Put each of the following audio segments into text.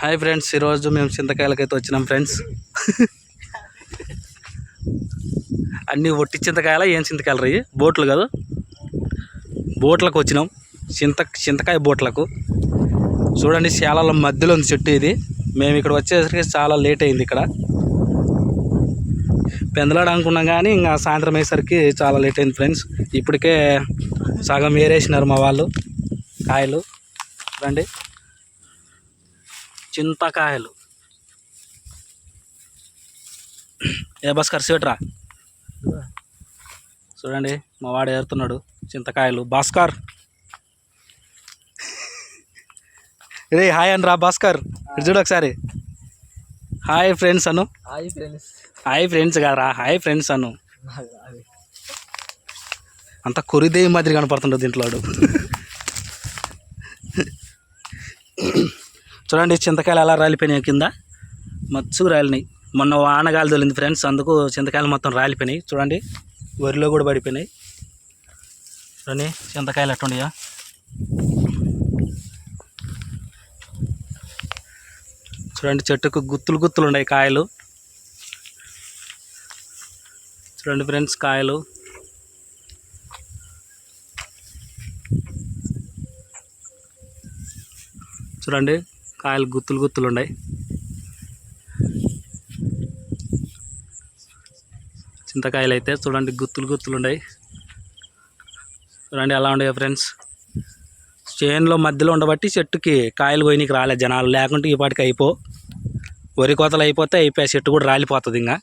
Hi friends ఈరోజు మేము చింతకాయలకైతే వచ్చినాం ఫ్రెండ్స్. అన్నీ ఒట్టి చింతకాయల ఏం చింతకాయలు రయ్యి బోట్లు కాదు. బోట్లకు వచ్చినాం. చింత చింతకాయ బోట్లకు. చూడండి శాలల మధ్యలో ఉంది చెట్టు ఇది. మేము ఇక్కడ వచ్చేసరికి చాలా లేట్ అయింది ఇక్కడ. పెందలాడు అనుకున్నాం కానీ ఇంకా సాయంత్రం అయ్యేసరికి చాలా లేట్ అయింది ఫ్రెండ్స్. ఇప్పటికే సగం ఏరేసినారు మా వాళ్ళు కాయలు. రండి. చింతకాయలు. ఏ బస్ కర్సేట్రా చూడండి మా వాడు ఏరుతున్నాడు చింతకాయలు. భాస్కర్. రే హాయ్ అని రా భాస్కర్ చూడు ఒకసారి. Hi friends Anu. Hi friends. Hi friends కారా హాయ్ ఫ్రెండ్స్ అను. అంత కొరిదేవి మాదిరి కనపడుతుండదు దీంట్లో. చూడండి చింతకాయలు అలా రాలిపోయినాయి కింద. మచ్చు రాలినాయి. మొన్న వానగాలి తొలింది ఫ్రెండ్స్ అందుకు చింతకాయలు మొత్తం రాలిపోయినాయి. చూడండి వరిలో కూడా పడిపోయినాయి. చూడండి చింతకాయలు ఎట్టుండయా చూడండి చెట్టుకు గుత్తులు గుత్తులు ఉన్నాయి కాయలు. చూడండి ఫ్రెండ్స్ కాయలు. చూడండి కాయలు గుత్తులు గుత్తులు ఉన్నాయి. చింతకాయలు అయితే చూడండి గుత్తులు గుత్తులు ఉన్నాయి. చూడండి ఎలా ఉండవు ఫ్రెండ్స్. చేనులో మధ్యలో ఉండబట్టి చెట్టుకి కాయలు పోయినకి రాలే జనాలు. లేకుంటే ఈ పాటికి అయిపో. వరి కోతలు అయిపోతే అయిపోయి చెట్టు కూడా రాలిపోతుంది ఇంకా.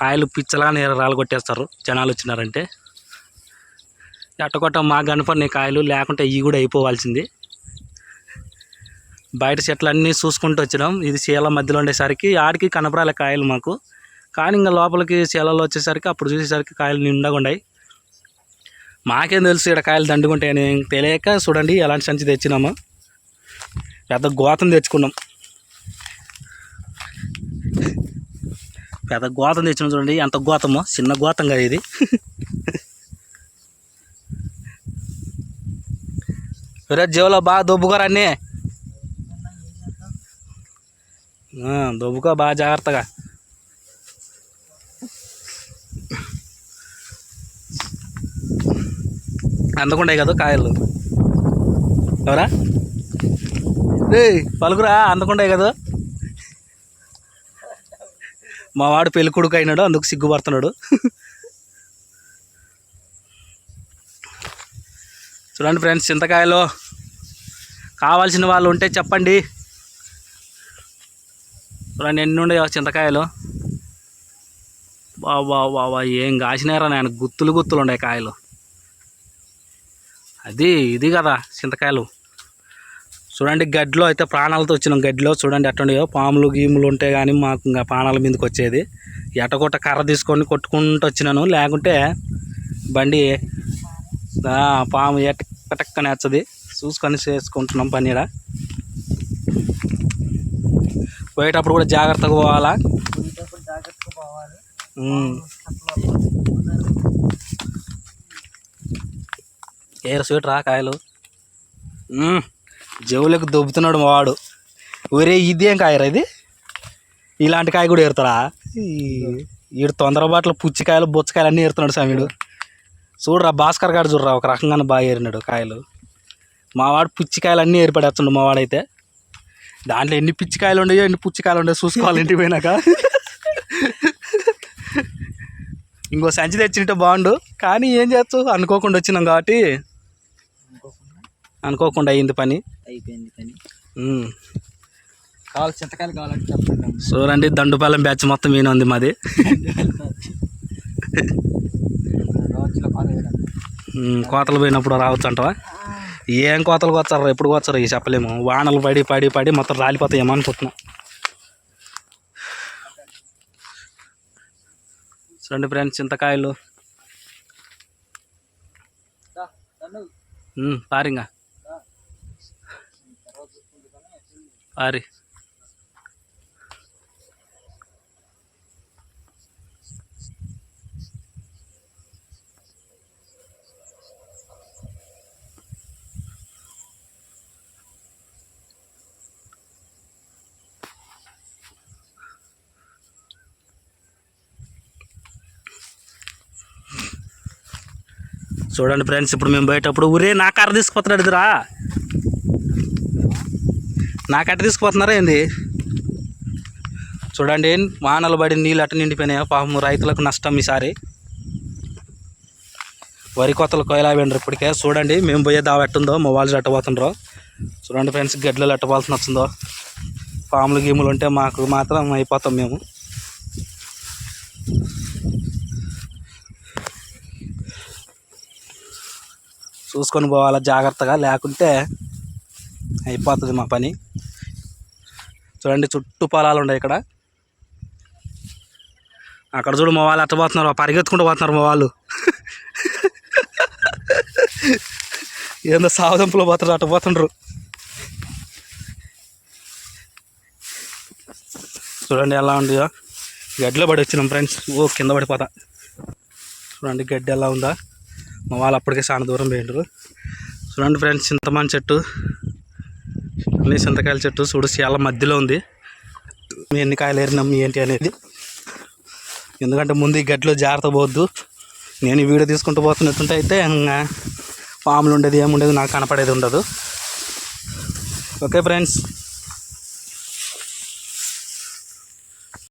కాయలు పిచ్చలాగా నీరు రాళ్ళు జనాలు వచ్చినారంటే. ఎట్టకొట్ట మా కనపడినాయి కాయలు లేకుంటే ఇవి కూడా అయిపోవాల్సింది. బయట చెట్లు అన్నీ చూసుకుంటూ వచ్చినాం. ఇది చీల మధ్యలో ఉండేసరికి ఆడికి కనపరాలే కాయలు మాకు. కానీ ఇంకా లోపలికి చీలలో వచ్చేసరికి అప్పుడు చూసేసరికి కాయలు నిండగా ఉన్నాయి మాకేం తెలుసు ఇక్కడ కాయలు దండుకుంటాయని తెలియక చూడండి ఎలాంటి సంచి తెచ్చినాము. పెద్ద గోతం తెచ్చుకున్నాం. పెద్ద గోతం తెచ్చినాం చూడండి. ఎంత గోతమో. చిన్న గోతం కదా ఇది. ఈరోజు జీవలో బాగా దొబ్బుకోరా అన్నీ ఆ, దొబ్బుకో బాగా జాగ్రత్తగా. అందకుండా కదా కాయలు? ఎవరా? రే పలుకురా అందకుండా కదా? మా వాడు పెళ్ళి కొడుకు అయినాడు అందుకు సిగ్గుపడుతున్నాడు. చూడండి ఫ్రెండ్స్ చింతకాయలు. కావాల్సిన వాళ్ళు ఉంటే చెప్పండి. చూడండి ఎన్ని ఉండయో చింతకాయలు. బాబా బాబా ఏం కాసినారా నేను గుత్తులు గుత్తులు ఉన్నాయి కాయలు. అది ఇది కదా చింతకాయలు. చూడండి గడ్డిలో అయితే ప్రాణాలతో వచ్చినాం గడ్డిలో చూడండి ఎట్టుండయో పాములు గీములు ఉంటే కానీ మాకు ఇంకా ప్రాణాల మీదకి వచ్చేది. ఎట్టకొట్ట కర్ర తీసుకొని కొట్టుకుంటూ వచ్చినాను. లేకుంటే బండి పాము ఎట్ట పటక్కని వచ్చది చూసుకొని చేసుకుంటున్నాం పన్నీడ పోయేటప్పుడు కూడా జాగ్రత్తగా పోవాలా. ఏర స్వీట్ రా కాయలు. జవులకు దొబ్బుతున్నాడు మా వాడు. ఒరే ఇదేం కాయరా ఇది? ఇలాంటి కాయ కూడా ఏరుతారా? ఈడు తొందరబాట్లో పుచ్చికాయలు బొచ్చకాయలు అన్నీ ఏరుతున్నాడు సమీడు చూడరా భాస్కర్ గారు చూడరా ఒక రకంగానే బాగా ఏరినాడు కాయలు. మా వాడు పుచ్చికాయలు అన్నీ ఏర్పడేస్తుండు మా వాడైతే. దాంట్లో ఎన్ని పిచ్చికాయలు ఉండయో ఎన్ని పుచ్చికాయలు ఉండయో చూసుకోవాలి ఇంటికి పోయినాక. ఇంకో సంచి తెచ్చింటే బాగుండు. కానీ ఏం చేస్తావు? అనుకోకుండా వచ్చినాం కాబట్టి అనుకోకుండా అయ్యింది పని. అయిపోయింది పని. కావాలి చింతకాయలు కావాలంటే చెప్పండి. చూడండి దండుపాలెం బ్యాచ్ మొత్తం ఈయన ఉంది మాది. కోతలు పోయినప్పుడు రావచ్చు అంటవా? ఏం కోతలు కోస్తారు? ఎప్పుడు కోస్తారు ఇవి చెప్పలేము. వానలు పడి పడి పడి మొత్తం రాలిపోతాయేమో అనుకుంటున్నాం. చూడండి ఫ్రెండ్స్ చింతకాయలు. పారింగా. పారి. చూడండి ఫ్రెండ్స్ ఇప్పుడు మేము బయటప్పుడు ఊరే నా అర తీసుకుపోతున్నాడు ఇదిరా. నా కట్ట తీసుకుపోతున్నారా ఏంది? చూడండి వానలు పడి నీళ్ళు అట్ట నిండిపోయినాయా పాపం రైతులకు నష్టం ఈసారి. వరి కొత్తలు కొయ్యలా ఇప్పటికే. చూడండి మేము పోయే దావ ఎట్టుందో మా వాళ్ళు ఎట్టబోతుండ్రో చూడండి ఫ్రెండ్స్ గడ్డలు ఎట్టబోతుంది వచ్చిందో పాములు గీములు ఉంటే మాకు మాత్రం అయిపోతాం మేము. చూసుకొని పోవాలా జాగ్రత్తగా లేకుంటే అయిపోతుంది మా పని. చూడండి చుట్టూ పొలాలు ఉన్నాయి ఇక్కడ. అక్కడ చూడు మా వాళ్ళు పోతున్నారు పరిగెత్తుకుంటూ పోతున్నారు మా వాళ్ళు. ఏందో సావదంపులో పోతారు అట్ట పోతుండ్రు. చూడండి ఎలా ఉందో గడ్డిలో పడి వచ్చినాం ఫ్రెండ్స్. ఓ కింద పడిపోతా. చూడండి గడ్డి ఎలా ఉందా. మా వాళ్ళు అప్పటికే చాలా దూరం పోయిండ్రు. చూడండి ఫ్రెండ్స్ చింతమాన్ చెట్టు అన్ని చింతకాయల చెట్టు చూడు చాలా మధ్యలో ఉంది. మీ ఎన్ని కాయలు ఏరినాం ఏంటి అనేది. ఎందుకంటే ముందు ఈ గడ్డిలో జాగ్రత్త పోవద్దు. నేను ఈ వీడియో తీసుకుంటూ పోతున్నట్టుంటే అయితే ఇంకా పాములు ఉండేది ఏముండేది నాకు కనపడేది ఉండదు. Okay friends.